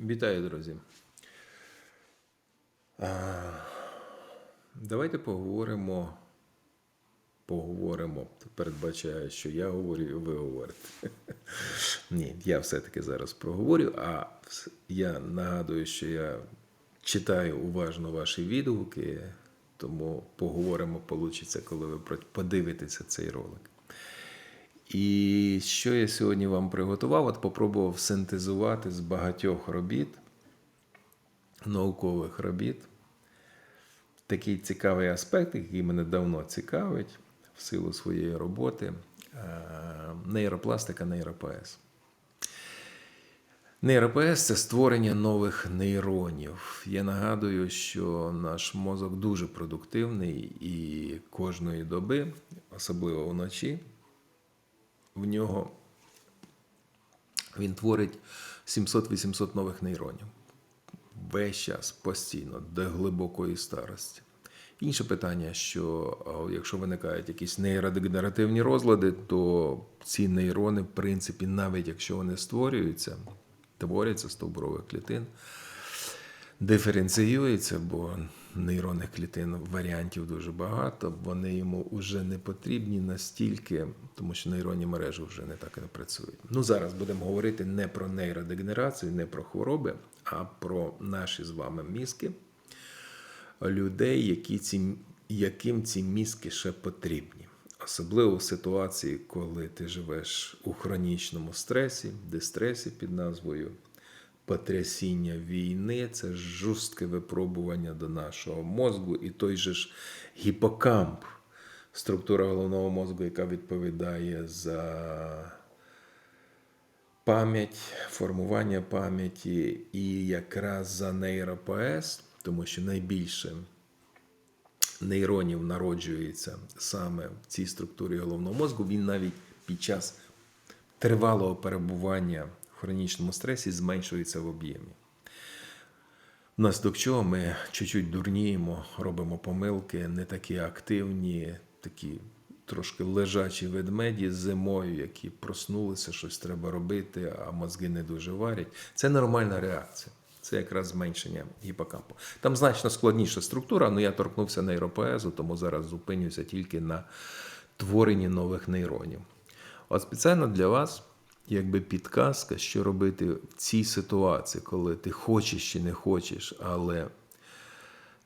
Вітаю, друзі. Давайте поговоримо. Поговоримо. Передбачаю, що я говорю, і ви говорите. Ні, я все-таки зараз проговорю, а я нагадую, що я читаю уважно ваші відгуки, тому поговоримо, получиться, коли ви подивитеся цей ролик. І що я сьогодні вам приготував? От попробував синтезувати з багатьох робіт, наукових робіт. Такий цікавий аспект, який мене давно цікавить в силу своєї роботи. е, Нейропластика, нейропоез. НейроПС це створення нових нейронів. Я нагадую, що наш мозок дуже продуктивний і кожної доби, особливо вночі, в нього він творить 700-800 нових нейронів. Весь час постійно, до глибокої старості. Інше питання, що якщо виникають якісь нейродегенеративні розлади, то ці нейрони, в принципі, навіть якщо вони створюються, творяться стовбурових клітин, диференціюється, бо нейронних клітин варіантів дуже багато, вони йому вже не потрібні настільки, тому що нейронні мережі вже не так і не працюють. Ну зараз будемо говорити не про нейродегенерацію, не про хвороби, а про наші з вами мізки людей, які ці, яким ці мізки ще потрібні. Особливо в ситуації, коли ти живеш у хронічному стресі, дистресі під назвою потрясіння війни, це жорстке випробування до нашого мозку, і той же ж гіпокамп, структура головного мозку, яка відповідає за пам'ять, формування пам'яті і якраз за нейропоез, тому що найбільше нейронів народжується саме в цій структурі головного мозку, він навіть під час тривалого перебування хронічному стресі зменшується в об'ємі. Внаслідок чого ми чуть-чуть дурніємо, робимо помилки, не такі активні, такі трошки лежачі ведмеді зимою, які проснулися, щось треба робити, а мозги не дуже варять. Це нормальна реакція. Це якраз зменшення гіпокампу. Там значно складніша структура, але я торкнувся нейропоезу, тому зараз зупинюся тільки на творенні нових нейронів. От спеціально для вас, якби підказка, що робити в цій ситуації, коли ти хочеш чи не хочеш, але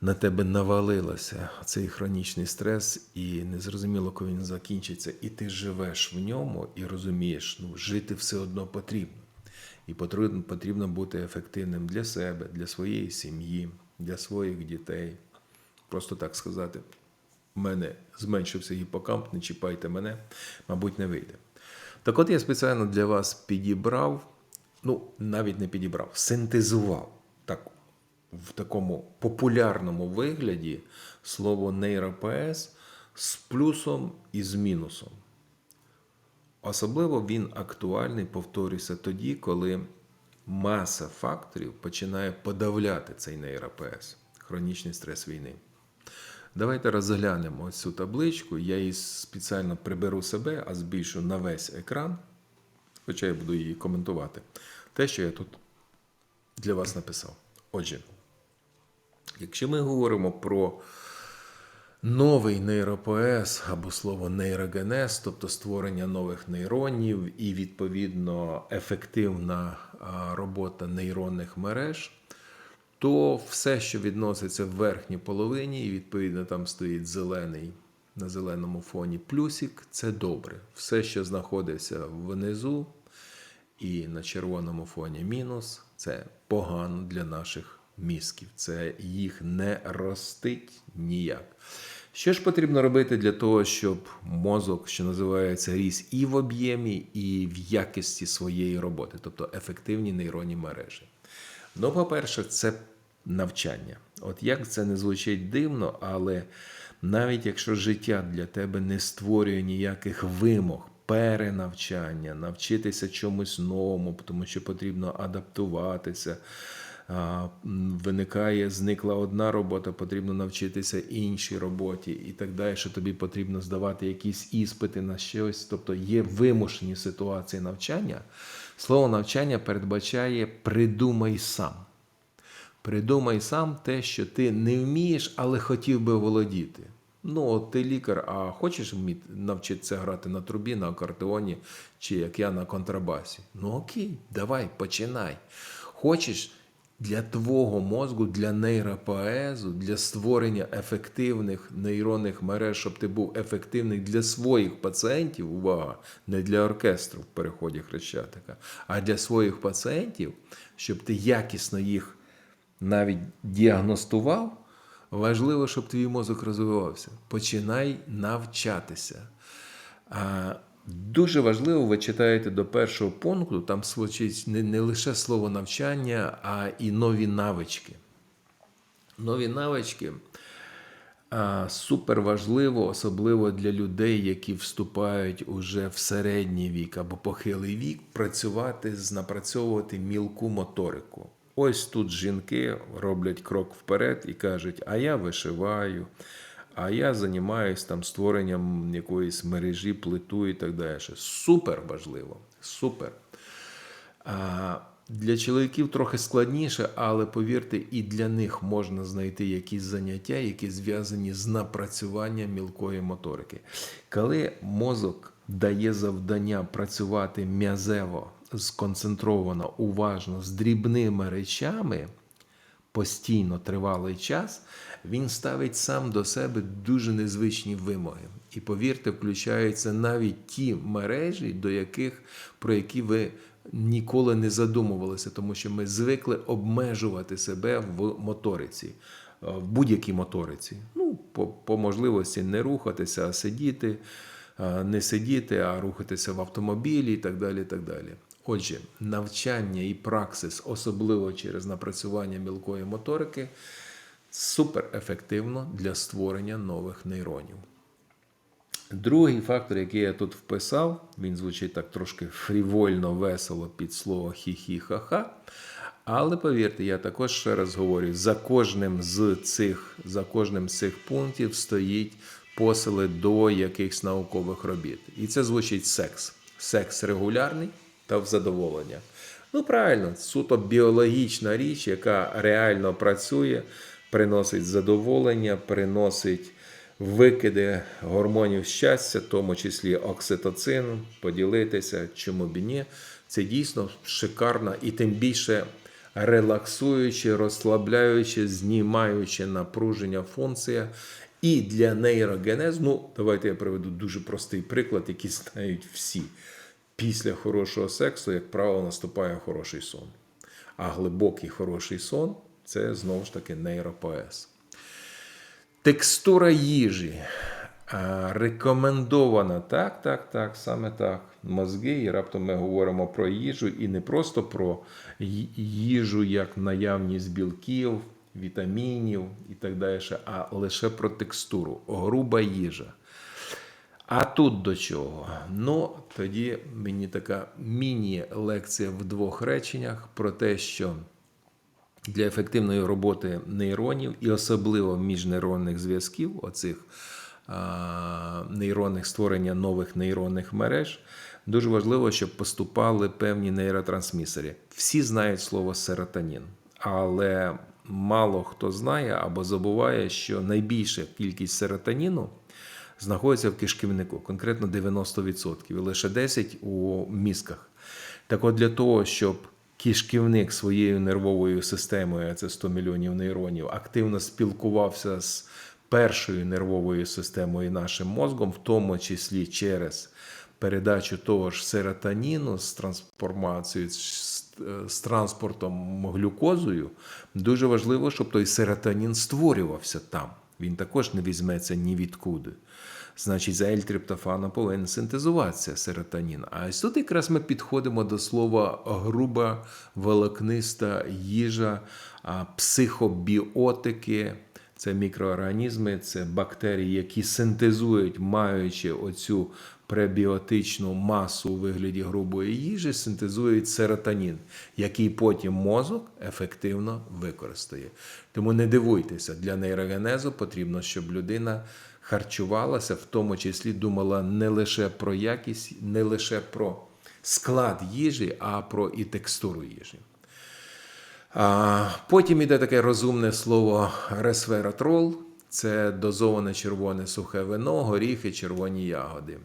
на тебе навалилося цей хронічний стрес, і незрозуміло, коли він закінчиться, і ти живеш в ньому і розумієш, ну жити все одно потрібно. І потрібно, потрібно бути ефективним для себе, для своєї сім'ї, для своїх дітей. Просто так сказати, в мене зменшився гіпокамп, не чіпайте мене, мабуть, не вийде. Так от я спеціально для вас підібрав, ну, навіть не підібрав, синтезував так, в такому популярному вигляді слово нейропоез з плюсом і з мінусом. Особливо він актуальний, повторюся, тоді, коли маса факторів починає подавляти цей нейропес, хронічний стрес війни. Давайте розглянемо цю табличку. Я її спеціально приберу себе, а збільшу на весь екран, хоча я буду її коментувати. Те, що я тут для вас написав. Отже, якщо ми говоримо про новий нейропоез або слово нейрогенез, тобто створення нових нейронів і відповідно ефективна робота нейронних мереж, то все, що відноситься в верхній половині, і відповідно там стоїть зелений на зеленому фоні плюсик, це добре. Все, що знаходиться внизу і на червоному фоні мінус, це погано для наших мізків. Це їх не ростить ніяк. Що ж потрібно робити для того, щоб мозок, що називається, ріс і в об'ємі, і в якості своєї роботи, тобто ефективні нейронні мережі? Ну, по-перше, це навчання. От як це не звучить дивно, але навіть якщо життя для тебе не створює ніяких вимог, перенавчання, навчитися чомусь новому, тому що потрібно адаптуватися. Виникає, зникла одна робота, потрібно навчитися іншій роботі і так далі, що тобі потрібно здавати якісь іспити на щось, тобто є вимушені ситуації навчання, Слово навчання передбачає придумай сам. Придумай сам те, що ти не вмієш, але хотів би володіти. Ну, от ти лікар, а хочеш навчитися грати на трубі, на акордеоні, чи як я на контрабасі? Ну окей, давай, починай. Хочеш для твого мозку, для нейропоезу, для створення ефективних нейронних мереж, щоб ти був ефективний для своїх пацієнтів, увага, не для оркестру в переході Хрещатика, а для своїх пацієнтів, щоб ти якісно їх навіть діагностував, важливо, щоб твій мозок розвивався. Починай навчатися. Дуже важливо, ви читаєте до першого пункту, там звучить не, не лише слово навчання, а і нові навички. Нові навички супер важливо, особливо для людей, які вступають уже в середній вік або похилий вік, працювати, напрацьовувати мілку моторику. Ось тут жінки роблять крок вперед і кажуть: а я вишиваю, а я займаюся там створенням якоїсь мережі, плиту і так далі. Супер важливо. Супер. А для чоловіків трохи складніше, але повірте, і для них можна знайти якісь заняття, які зв'язані з напрацюванням мілкої моторики. Коли мозок дає завдання працювати м'язево, сконцентровано, уважно, з дрібними речами, постійно тривалий час, він ставить сам до себе дуже незвичні вимоги. І повірте, включаються навіть ті мережі, до яких про які ви ніколи не задумувалися, тому що ми звикли обмежувати себе в моториці, е, в будь-якій моториці. Ну, по, по можливості не рухатися, а сидіти, е, не сидіти, а рухатися в автомобілі і так далі. І так далі. Отже, навчання і праксис, особливо через напрацювання мілкої моторики, супер ефективно для створення нових нейронів. Другий фактор, який я тут вписав, він звучить так трошки фрівольно, весело під слово хі-хі-ха-ха. Але повірте, я також ще раз говорю: за кожним з цих, за кожним з цих пунктів стоїть посили до якихось наукових робіт. І це звучить секс. Секс регулярний та в задоволення. Ну, правильно, суто біологічна річ, яка реально працює, приносить задоволення, приносить викиди гормонів щастя, в тому числі окситоцин, поділитися, чому б ні. Це дійсно шикарна і тим більше релаксуюча, розслабляюча, знімаюча напруження функція. І для нейрогенезу, ну, давайте я приведу дуже простий приклад, який знають всі. Після хорошого сексу, як правило, наступає хороший сон. А глибокий хороший сон це знову ж таки нейропоез. Текстура їжі рекомендована так, так, так, саме так. Мозги, і раптом ми говоримо про їжу, і не просто про їжу як наявність білків, вітамінів і так далі, а лише про текстуру, груба їжа. А тут до чого? Ну, тоді мені така міні-лекція в двох реченнях про те, що для ефективної роботи нейронів і особливо міжнейронних зв'язків, оцих а, нейронних створення нових нейронних мереж, дуже важливо, щоб поступали певні нейротрансмісери. Всі знають слово серотонін, але мало хто знає або забуває, що найбільша кількість серотоніну знаходиться в кишківнику, конкретно 90%, і лише 10% у мізках. Так от для того, щоб кишківник своєю нервовою системою, це 100 мільйонів нейронів, активно спілкувався з першою нервовою системою нашим мозком, в тому числі через передачу того ж серотоніну з трансформацією, з транспортом глюкозою, дуже важливо, щоб той серотонін створювався там. Він також не візьметься ні відкуди. Значить, за L-триптофаном повинен синтезуватися серотонін. А ось тут якраз ми підходимо до слова груба, волокниста їжа, психобіотики. Це мікроорганізми, це бактерії, які синтезують, маючи оцю пребіотичну масу у вигляді грубої їжі, синтезують серотонін, який потім мозок ефективно використає. Тому не дивуйтеся, для нейрогенезу потрібно, щоб людина харчувалася, в тому числі думала не лише про якість, не лише про склад їжі, а про і текстуру їжі. Потім іде таке розумне слово ресвератрол. Це дозоване червоне сухе вино, горіхи, червоні ягоди.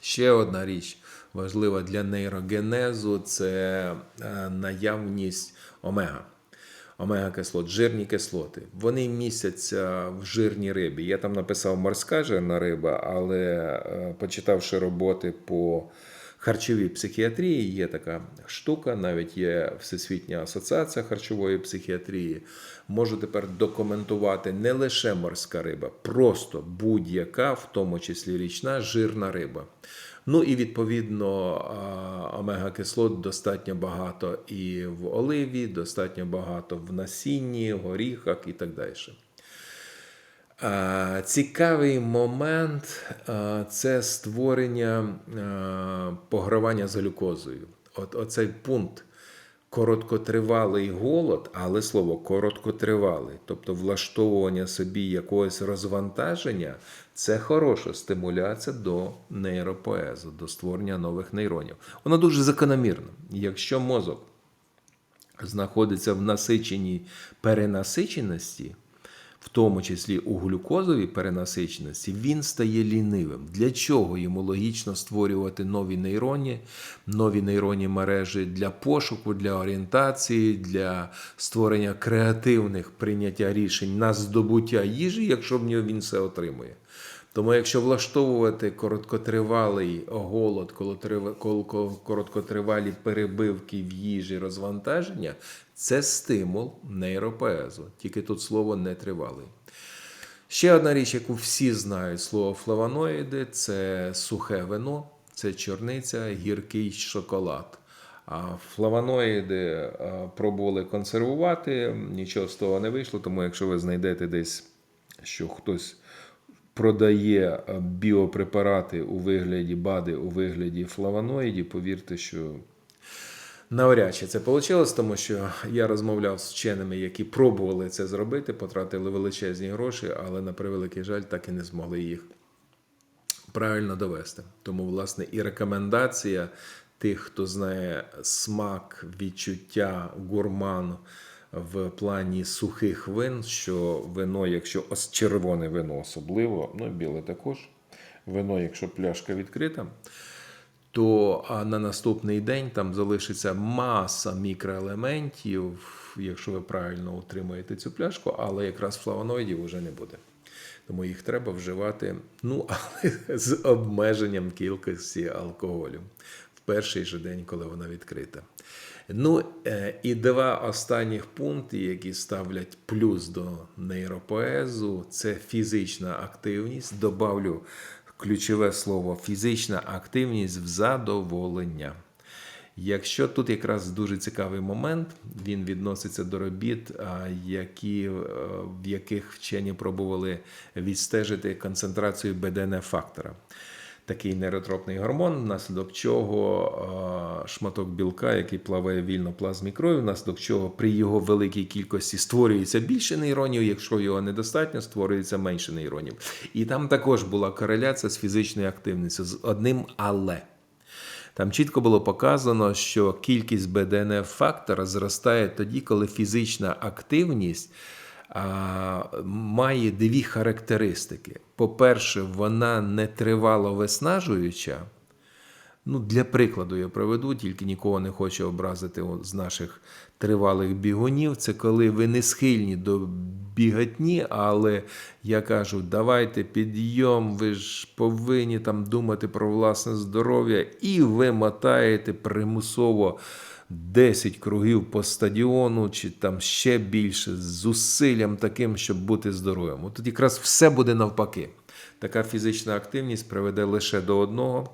Ще одна річ важлива для нейрогенезу це е, наявність омега. Омега-кислот, жирні кислоти. Вони містяться в жирній рибі. Я там написав морська жирна риба, але е, почитавши роботи по харчовій психіатрії, є така штука, навіть є Всесвітня асоціація харчової психіатрії. Можу тепер документувати не лише морська риба, просто будь-яка, в тому числі річна, жирна риба. Ну і відповідно омега-кислот достатньо багато і в оливі, достатньо багато в насінні, горіхах і так далі. Цікавий момент це створення погравання з глюкозою. От оцей пункт короткотривалий голод, але слово короткотривалий, тобто влаштовування собі якогось розвантаження, це хороша стимуляція до нейропоезу, до створення нових нейронів. Воно дуже закономірно. Якщо мозок знаходиться в насиченій перенасиченості, в тому числі у глюкозовій перенасиченості, він стає лінивим. Для чого йому логічно створювати нові нейроні, нові нейронні мережі для пошуку, для орієнтації, для створення креативних прийняття рішень на здобуття їжі, якщо в нього він все отримує. Тому, якщо влаштовувати короткотривалий голод, короткотривалі перебивки в їжі, розвантаження, це стимул нейропоезу. Тільки тут слово не тривалий. Ще одна річ, яку всі знають, слово флавоноїди це сухе вино, це чорниця, гіркий шоколад. А флавоноїди пробували консервувати, нічого з того не вийшло, тому якщо ви знайдете десь, що хтось продає біопрепарати у вигляді БАДи, у вигляді флавоноїдів, повірте, що навряд чи це вийшло, тому що я розмовляв з вченими, які пробували це зробити, потратили величезні гроші, але на превеликий жаль, так і не змогли їх правильно довести. Тому, власне, і рекомендація тих, хто знає смак, відчуття гурману в плані сухих вин, що вино, якщо ось червоне вино особливо, ну біле також, вино, якщо пляшка відкрита, то на наступний день там залишиться маса мікроелементів, якщо ви правильно утримуєте цю пляшку, але якраз флавоноїдів вже не буде. Тому їх треба вживати, ну, але з обмеженням кількості алкоголю в перший же день, коли вона відкрита. Ну і два останніх пункти, які ставлять плюс до нейропоезу, це фізична активність. Добавлю ключове слово фізична активність в задоволення. Якщо тут якраз дуже цікавий момент, він відноситься до робіт, які, в яких вчені пробували відстежити концентрацію БДН-фактора такий нейротропний гормон, внаслідок чого шматок білка, який плаває вільно плазмі крові, внаслідок чого при його великій кількості створюється більше нейронів, якщо його недостатньо, створюється менше нейронів. І там також була кореляція з фізичною активністю з одним але. Там чітко було показано, що кількість БДНФ фактора зростає тоді, коли фізична активність має дві характеристики. По-перше, вона не тривало виснажуюча. Ну, Для прикладу, я проведу, тільки нікого не хочу образити з наших тривалих бігунів. Це коли ви не схильні до бігатні, але я кажу, давайте підйом, ви ж повинні там думати про власне здоров'я, і ви мотаєте примусово 10 кругів по стадіону, чи там ще більше, з зусиллям таким, щоб бути здоровим. От Тут якраз все буде навпаки. Така фізична активність приведе лише до одного.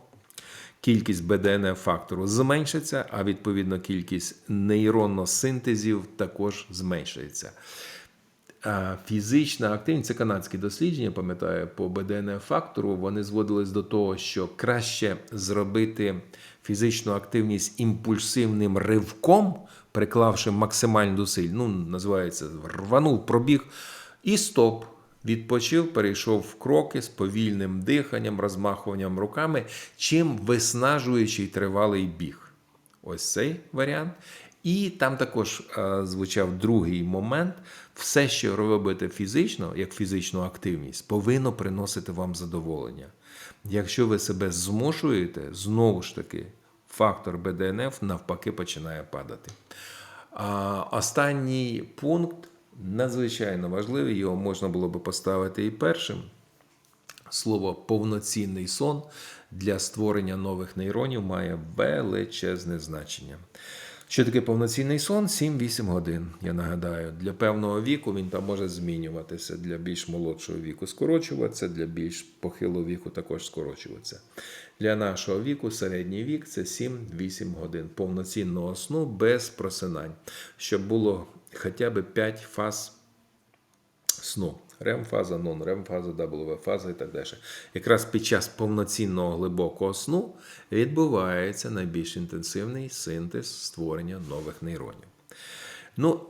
Кількість БДН фактору зменшиться, а відповідно кількість нейроносинтезів також зменшується. Фізична активність це канадські дослідження, пам'ятаю, по БДН фактору вони зводились до того, що краще зробити фізичну активність імпульсивним ривком, приклавши максимальну зусиль, ну, називається рванув, пробіг, і стоп. Відпочив, перейшов в кроки з повільним диханням, розмахуванням руками, чим виснажуючий тривалий біг. Ось цей варіант. І там також е, звучав другий момент. Все, що робите фізично, як фізичну активність, повинно приносити вам задоволення. Якщо ви себе змушуєте, знову ж таки, фактор БДНФ навпаки починає падати. А останній пункт надзвичайно важливий, його можна було би поставити і першим. Слово повноцінний сон для створення нових нейронів має величезне значення. Що таке повноцінний сон? 7-8 годин. Я нагадаю, для певного віку він там може змінюватися. Для більш молодшого віку скорочуватися, для більш похилого віку також скорочуватися. Для нашого віку середній вік це 7-8 годин повноцінного сну без просинань, щоб було хоча б 5 фаз сну. Рем-фаза, нон-рем-фаза, W-фаза і так далі. Якраз під час повноцінного глибокого сну відбувається найбільш інтенсивний синтез створення нових нейронів. Ну,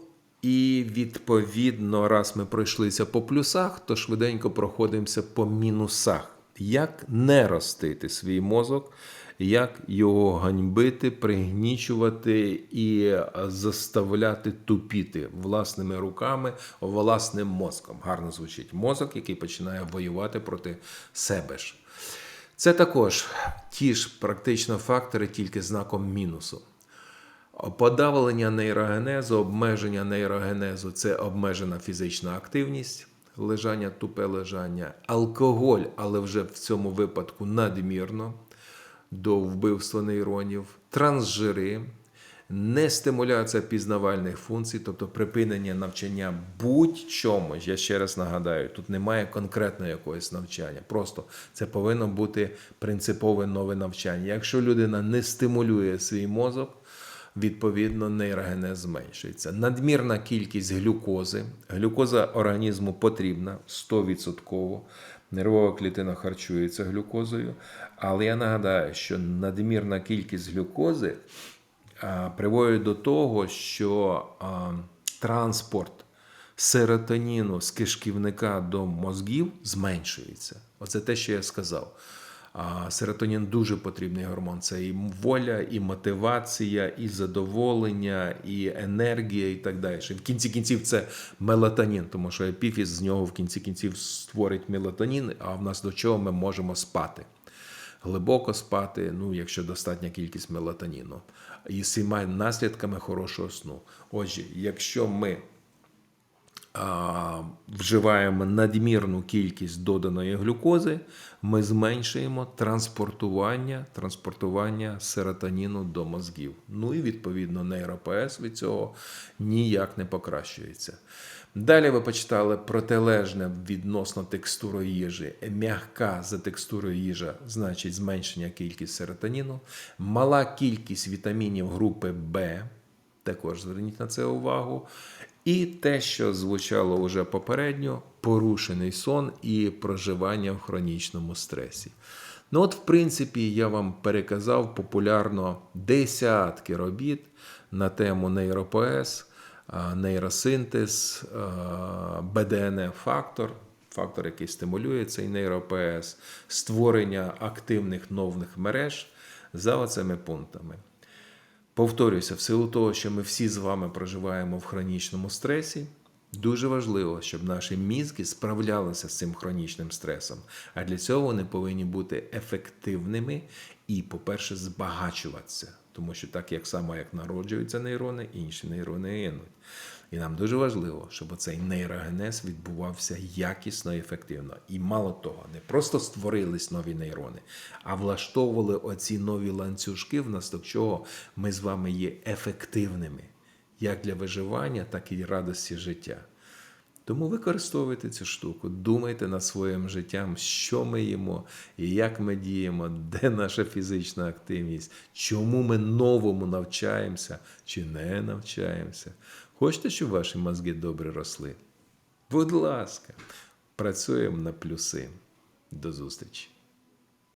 і відповідно, раз ми пройшлися по плюсах, то швиденько проходимося по мінусах. Як не ростити свій мозок, як його ганьбити, пригнічувати і заставляти тупіти власними руками, власним мозком. Гарно звучить мозок, який починає воювати проти себе ж. Це також ті ж практично фактори, тільки знаком мінусу. Подавлення нейрогенезу, обмеження нейрогенезу це обмежена фізична активність, лежання, тупе лежання, алкоголь, але вже в цьому випадку надмірно до вбивства нейронів, трансжири, нестимуляція пізнавальних функцій, тобто припинення навчання будь-чому. Я ще раз нагадаю, тут немає конкретного якогось навчання. Просто це повинно бути принципове нове навчання. Якщо людина не стимулює свій мозок, Відповідно, нейрогенез зменшується. Надмірна кількість глюкози. Глюкоза організму потрібна 100%. Нервова клітина харчується глюкозою. Але я нагадаю, що надмірна кількість глюкози приводить до того, що транспорт серотоніну з кишківника до мозгів зменшується. Оце те, що я сказав. Серотонін дуже потрібний гормон. Це і воля, і мотивація, і задоволення, і енергія, і так далі. В кінці кінців це мелатонін, тому що епіфіз з нього в кінці кінців створить мелатонін, а в нас до чого ми можемо спати. Глибоко спати, ну, якщо достатня кількість мелатоніну, і всіма наслідками хорошого сну. Отже, якщо ми вживаємо надмірну кількість доданої глюкози, ми зменшуємо транспортування транспортування серотоніну до мозгів. Ну і відповідно нейропс від цього ніяк не покращується. Далі ви почитали протилежне відносно текстури їжі. М'яка за текстурою їжа значить зменшення кількість серотоніну, мала кількість вітамінів групи В. Також зверніть на це увагу. І те, що звучало вже попередньо, порушений сон і проживання в хронічному стресі. Ну, от, в принципі, я вам переказав популярно десятки робіт на тему нейропоес, нейросинтез, БДНФ-фактор, фактор, який стимулює цей нейропоес, створення активних нових мереж за оцими пунктами. Повторюся, в силу того, що ми всі з вами проживаємо в хронічному стресі, дуже важливо, щоб наші мізки справлялися з цим хронічним стресом. А для цього вони повинні бути ефективними і, по-перше, збагачуватися. Тому що так як само як народжуються нейрони, інші нейрони гинуть. І нам дуже важливо, щоб цей нейрогенез відбувався якісно і ефективно. І мало того, не просто створились нові нейрони, а влаштовували оці нові ланцюжки, внаслідок чого ми з вами є ефективними як для виживання, так і радості життя. Тому використовуйте цю штуку, думайте над своїм життям, що ми їмо, і як ми діємо, де наша фізична активність, чому ми новому навчаємося чи не навчаємося. Хочете, щоб ваші мозги добре росли? Будь ласка, працюємо на плюси. До зустрічі!